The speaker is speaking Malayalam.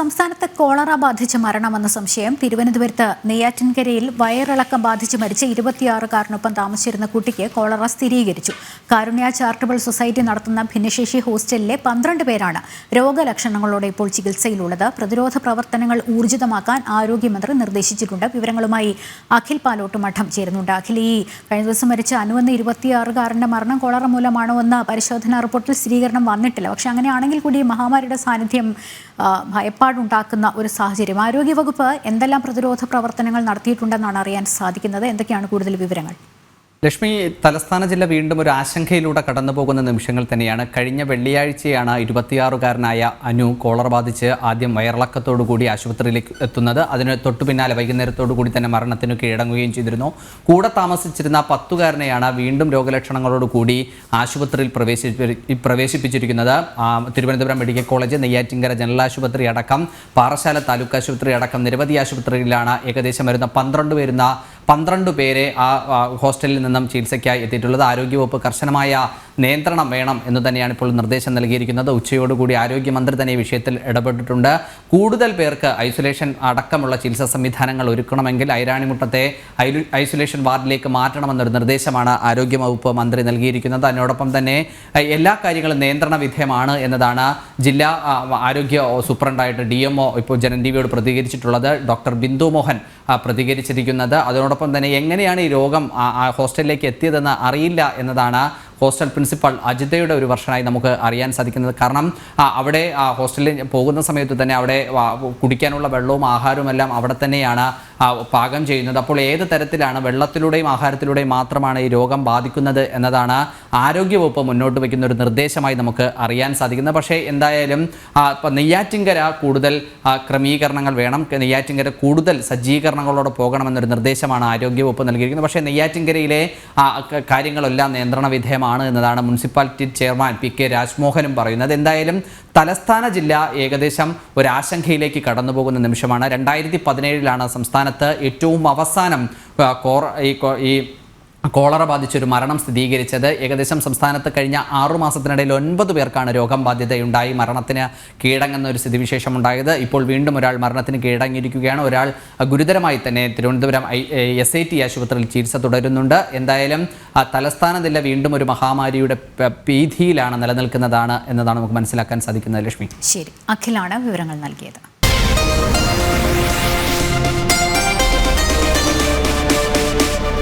സംസ്ഥാനത്ത് കോളറ ബാധിച്ച് മരണമെന്ന സംശയം തിരുവനന്തപുരത്ത് നെയ്യാറ്റിൻകരയിൽ വയറിളക്കം ബാധിച്ച് മരിച്ച ഇരുപത്തിയാറുകാരനൊപ്പം താമസിച്ചിരുന്ന കുട്ടിക്ക് കോളറ സ്ഥിരീകരിച്ചു. കാരുണ്യ ചാരിറ്റബിൾ സൊസൈറ്റി നടത്തുന്ന ഭിന്നശേഷി ഹോസ്റ്റലിലെ പന്ത്രണ്ട് പേരാണ് രോഗലക്ഷണങ്ങളോടെ ഇപ്പോൾ ചികിത്സയിലുള്ളത്. പ്രതിരോധ പ്രവർത്തനങ്ങൾ ഊർജിതമാക്കാൻ ആരോഗ്യമന്ത്രി നിർദ്ദേശിച്ചിട്ടുണ്ട്. വിവരങ്ങളുമായി അഖിൽ പാലോട്ട് മഠം ചേരുന്നുണ്ട്. അഖിൽ ഈ കഴിഞ്ഞ ദിവസം മരിച്ച അനുവന്ന ഇരുപത്തിയാറുകാരന്റെ മരണം കോളറ മൂലമാണോ എന്ന പരിശോധനാ റിപ്പോർട്ടിൽ സ്ഥിരീകരണം വന്നിട്ടില്ല. പക്ഷേ അങ്ങനെയാണെങ്കിൽ കൂടി മഹാമാരിയുടെ സാന്നിധ്യം ആ, ഭയപ്പാടുണ്ടാക്കുന്ന ഒരു സാഹചര്യം. ആരോഗ്യവകുപ്പ് എന്തെല്ലാം പ്രതിരോധ പ്രവർത്തനങ്ങൾ നടത്തിയിട്ടുണ്ടെന്നാണ് അറിയാൻ സാധിക്കുന്നത്? എന്തൊക്കെയാണ് കൂടുതൽ വിവരങ്ങൾ? ലക്ഷ്മി തലസ്ഥാന ജില്ല വീണ്ടും ഒരു ആശങ്കയിലൂടെ കടന്നു പോകുന്ന നിമിഷങ്ങൾ തന്നെയാണ്. കഴിഞ്ഞ വെള്ളിയാഴ്ചയാണ് ഇരുപത്തിയാറുകാരനായ അനു കോളർ ബാധിച്ച് ആദ്യം വയറിളക്കത്തോടു കൂടി ആശുപത്രിയിലേക്ക് എത്തുന്നത്. അതിന് തൊട്ടു പിന്നാലെ വൈകുന്നേരത്തോടു കൂടി തന്നെ മരണത്തിന് കീഴടങ്ങുകയും ചെയ്തിരുന്നു. കൂടെ താമസിച്ചിരുന്ന പത്തുകാരനെയാണ് വീണ്ടും രോഗലക്ഷണങ്ങളോട് കൂടി ആശുപത്രിയിൽ പ്രവേശി പ്രവേശിപ്പിച്ചിരിക്കുന്നത്. Thiruvananthapuram medical college Neyyattinkara general ആശുപത്രി അടക്കം പാറശാല താലൂക്ക് ആശുപത്രി അടക്കം നിരവധി ആശുപത്രികളിലാണ് ഏകദേശം വരുന്ന പന്ത്രണ്ട് വരുന്ന പന്ത്രണ്ട് പേരെ ആ ഹോസ്റ്റലിൽ നിന്നും ചികിത്സയ്ക്കായി എത്തിയിട്ടുള്ളത്. ആരോഗ്യവകുപ്പ് കർശനമായ നിയന്ത്രണം വേണം എന്ന് തന്നെയാണ് ഇപ്പോൾ നിർദ്ദേശം നൽകിയിരിക്കുന്നത്. ഉച്ചയോടുകൂടി ആരോഗ്യമന്ത്രി തന്നെ ഈ വിഷയത്തിൽ ഇടപെട്ടിട്ടുണ്ട്. കൂടുതൽ പേർക്ക് ഐസൊലേഷൻ അടക്കമുള്ള ചികിത്സാ സംവിധാനങ്ങൾ ഒരുക്കണമെങ്കിൽ ഐരാണിമുട്ടത്തെ ഐസൊലേഷൻ വാർഡിലേക്ക് മാറ്റണമെന്നൊരു നിർദ്ദേശമാണ് ആരോഗ്യ വകുപ്പ് മന്ത്രി നൽകിയിരിക്കുന്നത്. അതിനോടൊപ്പം തന്നെ എല്ലാ കാര്യങ്ങളും നിയന്ത്രണ വിധേയമാണ് എന്നതാണ് ജില്ലാ ആരോഗ്യ സൂപ്രണ്ടായിട്ട് ഡി എം ഒ ഇപ്പോൾ ജനൻ ടി വിയോട് പ്രതികരിച്ചിട്ടുള്ളത്. ഡോക്ടർ ബിന്ദു മോഹൻ പ്രതികരിച്ചിരിക്കുന്നത്. പ്രതികരിച്ചിരിക്കുന്നത് അതോടൊപ്പം തന്നെ എങ്ങനെയാണ് ഈ രോഗം ഹോസ്റ്റലിലേക്ക് എത്തിയതെന്ന് അറിയില്ല എന്നതാണ് ഹോസ്റ്റൽ പ്രിൻസിപ്പൽ അജിതയുടെ ഒരു വർഷമായി നമുക്ക് അറിയാൻ സാധിക്കുന്നത്. കാരണം അവിടെ ഹോസ്റ്റലിൽ പോകുന്ന സമയത്ത് തന്നെ അവിടെ കുടിക്കാനുള്ള വെള്ളവും ആഹാരവും എല്ലാം അവിടെ തന്നെയാണ് പാകം ചെയ്യുന്നത്. അപ്പോൾ ഏത് തരത്തിലാണ് വെള്ളത്തിലൂടെയും ആഹാരത്തിലൂടെയും മാത്രമാണ് ഈ രോഗം ബാധിക്കുന്നത് എന്നതാണ് ആരോഗ്യവകുപ്പ് മുന്നോട്ട് വയ്ക്കുന്ന ഒരു നിർദ്ദേശമായി നമുക്ക് അറിയാൻ സാധിക്കുന്നത്. പക്ഷേ എന്തായാലും ഇപ്പം നെയ്യാറ്റിങ്കര കൂടുതൽ ക്രമീകരണങ്ങൾ വേണം. നെയ്യാറ്റിങ്കര കൂടുതൽ സജ്ജീകരണങ്ങളോടെ പോകണമെന്നൊരു നിർദ്ദേശമാണ് ആരോഗ്യവകുപ്പ് നൽകിയിരിക്കുന്നത്. പക്ഷേ നെയ്യാറ്റിങ്കരയിലെ കാര്യങ്ങളെല്ലാം നിയന്ത്രണ വിധേയമാണ് എന്നതാണ് മുനിസിപ്പാലിറ്റി ചെയർമാൻ പി കെ രാജ്മോഹനും പറയുന്നത്. എന്തായാലും തലസ്ഥാന ജില്ല ഏകദേശം ഒരാശങ്കയിലേക്ക് കടന്നു പോകുന്ന നിമിഷമാണ്. രണ്ടായിരത്തി പതിനേഴിലാണ് സംസ്ഥാനത്ത് ഏറ്റവും അവസാനം കോർ ഈ കോളറ ബാധിച്ചൊരു മരണം സ്ഥിരീകരിച്ചത് ഏകദേശം സംസ്ഥാനത്ത് കഴിഞ്ഞ ആറു മാസത്തിനിടയിൽ ഒൻപത് പേർക്കാണ് രോഗം ബാധ്യതയുണ്ടായി. മരണത്തിന് കീഴടങ്ങുന്ന ഒരു സ്ഥിതിവിശേഷം ഉണ്ടായത് ഇപ്പോൾ വീണ്ടും ഒരാൾ മരണത്തിന് കീഴടങ്ങിയിരിക്കുകയാണ്. ഒരാൾ ഗുരുതരമായി തന്നെ തിരുവനന്തപുരം എസ് ഐ ടി ആശുപത്രിയിൽ ചികിത്സ തുടരുന്നുണ്ട്. എന്തായാലും തലസ്ഥാന നില വീണ്ടും ഒരു മഹാമാരിയുടെ ഭീതിയിലാണ് നിലനിൽക്കുന്നതാണ് എന്നതാണ് നമുക്ക് മനസ്സിലാക്കാൻ സാധിക്കുന്നത് ലക്ഷ്മി. ശരി. അഖിലാണ് വിവരങ്ങൾ നൽകിയത്.